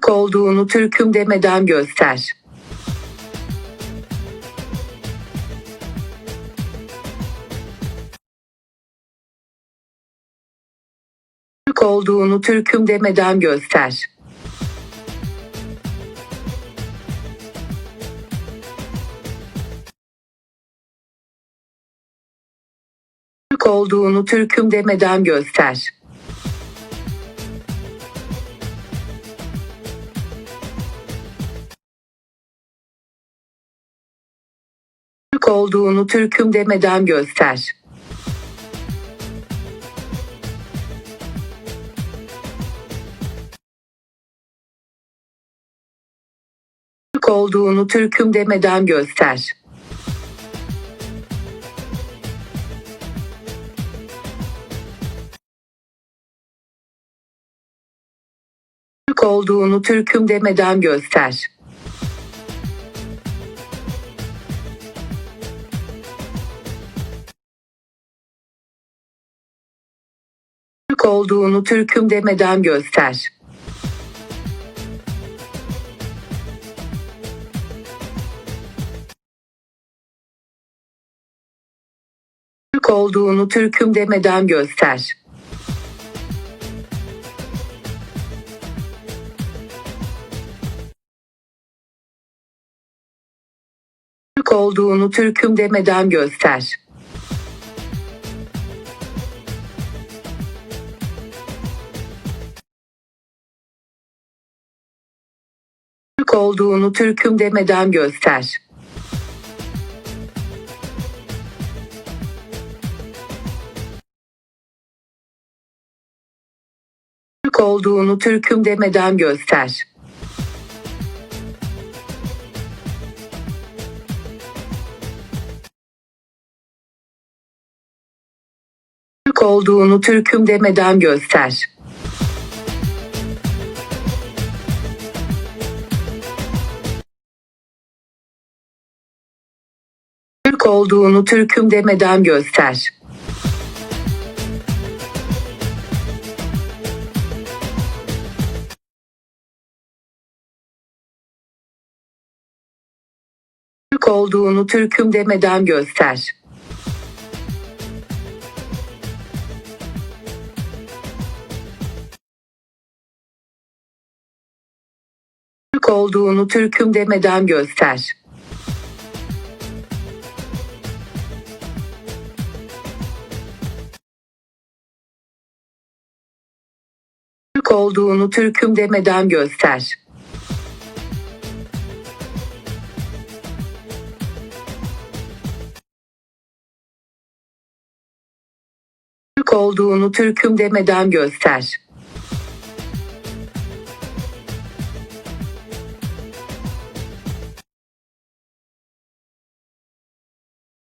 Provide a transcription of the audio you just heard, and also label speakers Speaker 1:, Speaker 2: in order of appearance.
Speaker 1: Türk olduğunu Türk'üm demeden göster. Türk olduğunu Türk'üm demeden göster. Türk olduğunu Türk'üm demeden göster. Türk olduğunu Türk'üm demeden göster. Türk olduğunu Türk'üm demeden göster. Olduğunu Türk'üm demeden göster. Türk olduğunu Türk'üm demeden göster. Türk olduğunu Türk'üm demeden göster. Türk olduğunu Türk'üm demeden göster. Türk olduğunu Türk'üm demeden göster. Türk olduğunu Türk'üm demeden göster. Türk olduğunu Türk'üm demeden göster. Türk olduğunu Türk'üm demeden göster. Türk olduğunu Türk'üm demeden göster. Türk olduğunu Türk'üm demeden göster. Türk olduğunu Türk'üm demeden göster. Türk olduğunu Türk'üm demeden göster.